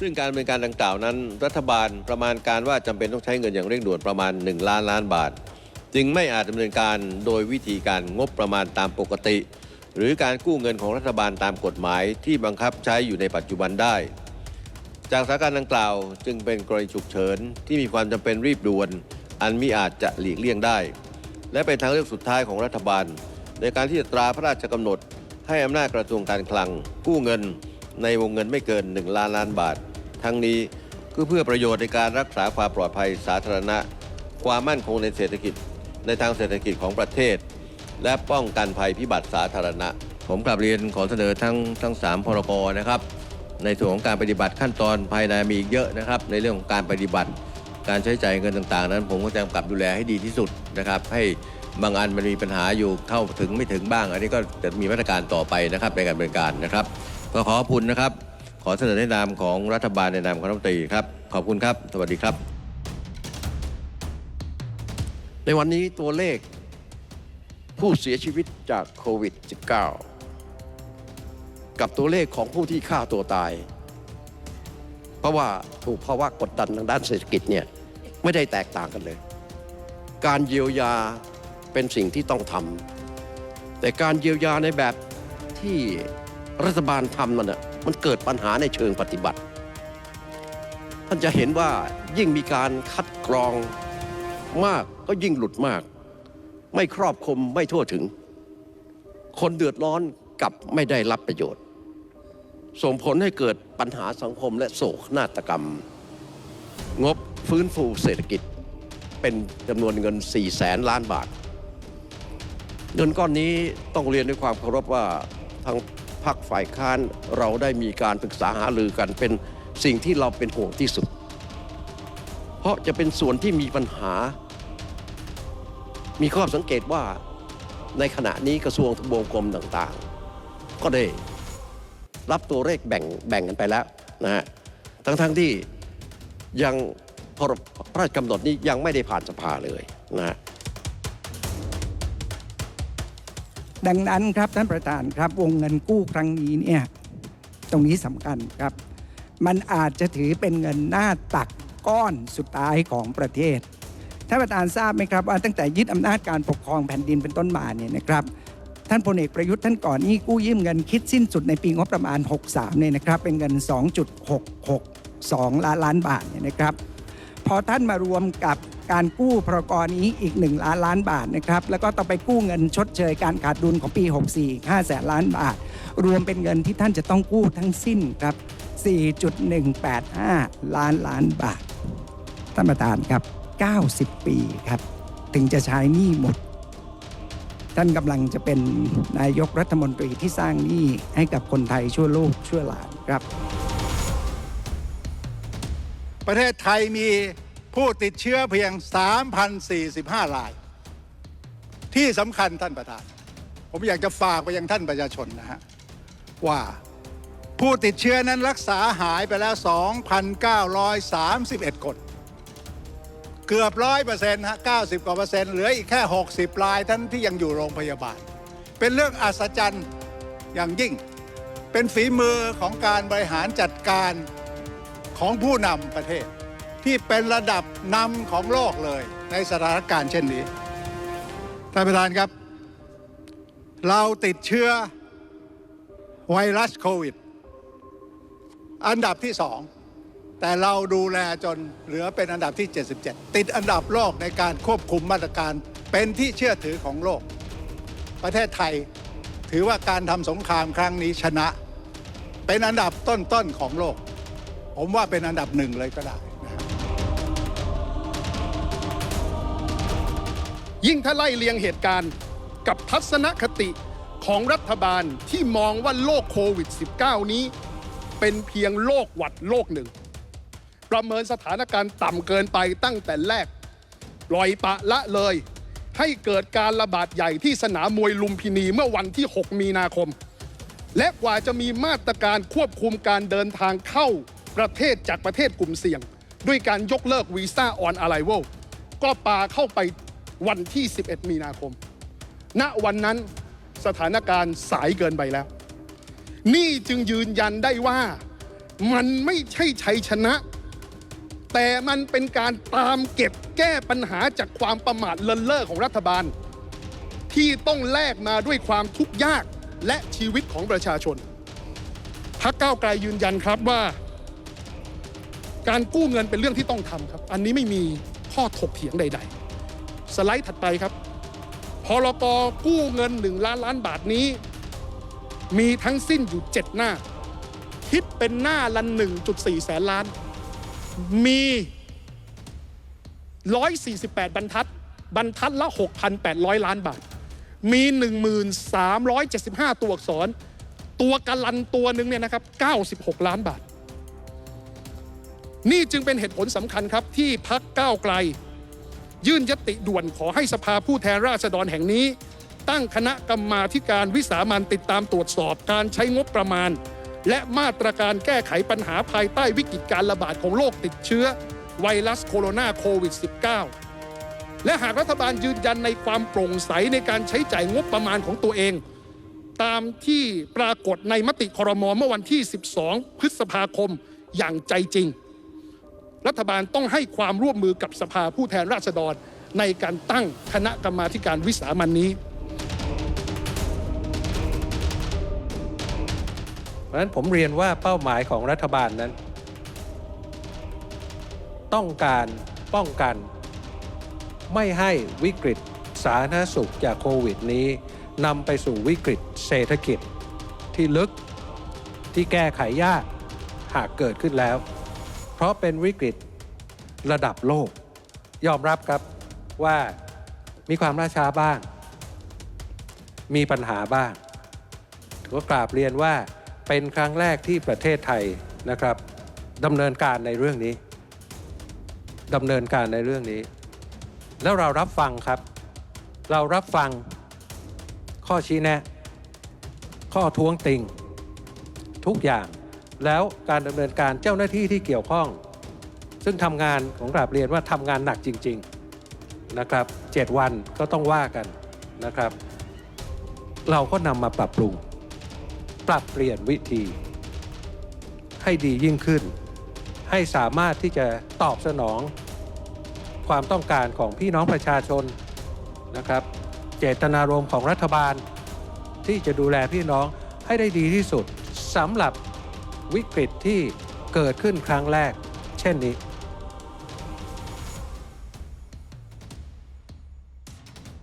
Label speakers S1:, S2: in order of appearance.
S1: ซึ่งการดำเนินการดังกล่าวนั้น รัฐบาลประมาณการว่าจำเป็นต้องใช้เงินอย่างเร่งด่วนประมาณ 1 ล้านล้านบาท จึงไม่อาจดำเนินการโดยวิธีการงบประมาณตามปกติ หรือการกู้เงินของรัฐบาลตามกฎหมายที่บังคับใช้อยู่ในปัจจุบันได้ จากสถานการณ์ดังกล่าว จึงเป็นกรณีฉุกเฉินที่มีความจำเป็นรีบด่วน อันมิอาจจะหลีกเลี่ยงได้ และเป็นทางเลือกสุดท้ายของรัฐบาล ในการที่จะตราพระราชกำหนด ให้อำนาจกระทรวงการคลัง กู้เงินในวงเงินไม่เกิน 1 ล้านล้านบาท ทั้งนี้ก็เพื่อประโยชน์ในการรักษาความปลอดภัยสาธารณะ ความมั่นคงในเศรษฐกิจในทางเศรษฐกิจของประเทศ และป้องกันภัยพิบัติสาธารณะ ผมกลับเรียนขอเสนอทั้งทั้งสามพรกนะครับในส่วนของการปฏิบัติขั้นตอนภายในมีอีกเยอะนะครับ ในเรื่องของการปฏิบัติ การใช้จ่ายเงินต่างๆ นั้น ผมก็จะกำกับดูแลให้ดีที่สุดนะครับให้บางอันมันมีปัญหาอยู่เข้าถึงไม่ถึงบ้าง อันนี้ก็จะมีมาตรการต่อไปนะครับในการดำเนิการนะครับ ก็ขอขอบคุณนะครับ อเสนอในนามของรัฐบาลในนามของรัฐมนตรีครับ ขอบคุณครับ สวัสดีครับ
S2: ในวันนี้ตัวเลขผู้เสียชีวิตจากโควิด -19 กับตัวเลขของผู้ที่ฆ่าตัวตาย เพราะว่าถูกภาวะกดดันทางด้านเศรษฐกิจเนี่ยไม่ได้แตกต่างกันเลย การเยียวยาเป็นสิ่งที่ต้องทำแต่การเยียวยาในแบบที่รัฐบาลทำมันน่ะ มันเกิดปัญหาในเชิงปฏิบัติ ท่านจะเห็นว่ายิ่งมีการคัดกรองมากก็ยิ่งหลุดมาก ไม่ครอบคลุมไม่ทั่วถึง คนเดือดร้อนกลับไม่ได้รับประโยชน์ ส่งผลให้เกิดปัญหาสังคมและโศกนาฏกรรม งบฟื้นฟูเศรษฐกิจเป็นจำนวนเงิน 4 แสนล้านบาท เงินก้อนนี้ต้องเรียนด้วยความเคารพว่าทาง พรรคฝ่ายค้านเราได้มีการปรึกษาหารือกันเป็นสิ่งที่เราเป็นห่วงที่สุด เพราะจะเป็นส่วนที่มีปัญหา มีข้อสังเกตว่าในขณะนี้กระทรวงทบวงกรมต่างๆ ก็ได้รับตัวเลขแบ่งแบ่งกันไปแล้วนะฮะทั้งๆที่ยังพระราชกำหนดนี้ยังไม่ได้ผ่านสภาเลยนะฮะ
S3: ดังนั้นครับท่านประธานครับวงเงินกู้ครั้งนี้เนี่ยตรงนี้สำคัญครับ มันอาจจะถือเป็นเงินหน้าตักก้อนสุดท้ายของประเทศท่านประธานทราบไหมครับว่าตั้งแต่ยึดอำนาจการปกครองแผ่นดินเป็นต้นมาเนี่ยนะครับท่านพลเอกประยุทธ์ท่านก่อนนี้กู้ยืมเงินคิดสิ้นสุดในปีงบประมาณ 63เนี่ยนะครับเป็นเงิน 2.662 ล้านล้านบาทเนี่ยนะครับพอท่านมารวมกับ การกู้พรกรนี้อีก 1 ล้านล้านบาทนะครับ แล้วก็ต้องไปกู้เงินชดเชยการขาดดุลของปี 64อีก5แสนล้านบาท รวมเป็นเงินที่ท่านจะต้องกู้ทั้งสิ้นครับ 4.185 ล้านล้านบาท ท่านประธานครับ 90 ปีครับ ถึงจะใช้หนี้หมด ท่านกำลังจะเป็นนายกรัฐมนตรีที่สร้างหนี้ให้กับคนไทยชั่วโลกชั่วหลานครับ
S4: ประเทศไทยมี ผู้ติดเชื้อเพียง 3,045 ราย ที่สำคัญท่านประธาน ผมอยากจะฝากไปยังท่านประชาชนนะฮะ ว่าผู้ติดเชื้อนั้นรักษาหายไปแล้ว 2,931 คน เกือบร้อยเปอร์เซ็นต์ฮะ 90 กว่าเปอร์เซ็นต์เหลืออีกแค่ 60 รายท่านที่ยังอยู่โรงพยาบาล เป็นเรื่องอัศจรรย์อย่างยิ่ง เป็นฝีมือของการบริหารจัดการของผู้นำประเทศ ที่เป็นระดับนำของโลกเลยในสถานการณ์เช่นนี้ ท่านประธานครับ เราติดเชื้อไวรัสโควิด อันดับที่สองแต่เราดูแลจนเหลือเป็นอันดับที่ 77 ติดอันดับโลกในการควบคุมมาตรการเป็นที่เชื่อถือของโลก ประเทศไทยถือว่าการทำสงครามครั้งนี้ชนะ เป็นอันดับต้นๆของโลก ผมว่าเป็นอันดับหนึ่งเลยก็ได้
S5: ยิ่งถ้าไล่เลียงเหตุการณ์กับทัศนคติของรัฐบาลที่มองว่าโรคโควิด -19 นี้ เป็นเพียงโรคหวัดโรคหนึ่ง ประเมินสถานการณ์ต่ำเกินไปตั้งแต่แรกปล่อยปะละเลย ให้เกิดการระบาดใหญ่ที่สนามมวยลุมพินีเมื่อวันที่ 6 มีนาคม และกว่าจะมีมาตรการควบคุมการเดินทางเข้าประเทศจากประเทศกลุ่มเสี่ยง ด้วยการยกเลิกวีซ่าออนอะไ i ว a l ก็ปาเข้าไป วันที่ 11 มีนาคม ณวันนั้นสถานการณ์สายเกินไปแล้ว นี่จึงยืนยันได้ว่ามันไม่ใช่ชัยชนะ แต่มันเป็นการตามเก็บแก้ปัญหาจากความประมาทเลินเล่อของรัฐบาล ที่ต้องแลกมาด้วยความทุกข์ยากและชีวิตของประชาชนพักก้าวไกลยืนยันครับว่า การกู้เงินเป็นเรื่องที่ต้องทำครับ อันนี้ไม่มีข้อถกเถียงใด ๆ สไลด์ถัดไปครับพรกกู้เงิน 1 ล้านล้านบาทนี้ มีทั้งสิ้นอยู่ 7 หน้า คิดเป็นหน้าละ1.4 แสนล้าน มี 148 บรรทัด บรรทัดละ 6,800 ล้านบาท มี 1,375 ตัวอักษร ตัวการันตัวหนึ่งเนี่ยนะครับ 96 ล้านบาท นี่จึงเป็นเหตุผลสำคัญครับที่พักก้าวไกล ยื่นยติด่วนขอให้สภาผู้แทนราษฎรแห่งนี้ ตั้งคณะกรรมาธิการวิสามันติดตามตรวจสอบการใช้งบประมาณ และมาตรการแก้ไขปัญหาภายใต้วิกฤตการระบาดของโรคติดเชื้อ ไวรัสโคโรนาโควิด -19 และหากรัฐบาลยืนยันในความโปร่งใสในการใช้จ่ายงบประมาณของตัวเอง ตามที่ปรากฏในมติคอรมอเมื่อวันที่ 12 พฤษภาคมอย่างใจจริง รัฐบาลต้องให้ความร่วมมือกับสภาผู้แทนราษฎร ในการตั้งคณะกรรมาการวิสามันนี้
S6: เพราะฉะนั้นผมเรียนว่าเป้าหมายของรัฐบาลนั้น ต้องการป้องกัน ไม่ให้วิกฤตสาธารณสุขจากโควิดนี้นำไปสู่วิกฤตเศรษฐกิจที่ลึกที่แก้ไขยากหากเกิดขึ้นแล้ว เพราะเป็นวิกฤตระดับโลก ยอมรับครับว่ามีความล่าช้าบ้าง มีปัญหาบ้างก็กราบเรียนว่าเป็นครั้งแรกที่ประเทศไทยนะครับดำเนินการในเรื่องนี้ดำเนินการในเรื่องนี้ แล้วเรารับฟังครับ เรารับฟังข้อชี้แนะ ข้อท้วงติง ทุกอย่าง แล้วการดำเนินการเจ้าหน้าที่ที่เกี่ยวข้อง ซึ่งทำงานของกราบเรียนว่าทำงานหนักจริง ๆนะครับเจ็ดวันก็ต้องว่ากันนะครับ เราก็นำมาปรับปรุง ปรับเปลี่ยนวิธี ให้ดียิ่งขึ้น ให้สามารถที่จะตอบสนอง ความต้องการของพี่น้องประชาชนนะครับ เจตนารมณ์ของรัฐบาล ที่จะดูแลพี่น้องให้ได้ดีที่สุดสำหรับ วิกฤตที่เกิดขึ้นครั้งแรก เช่นนี้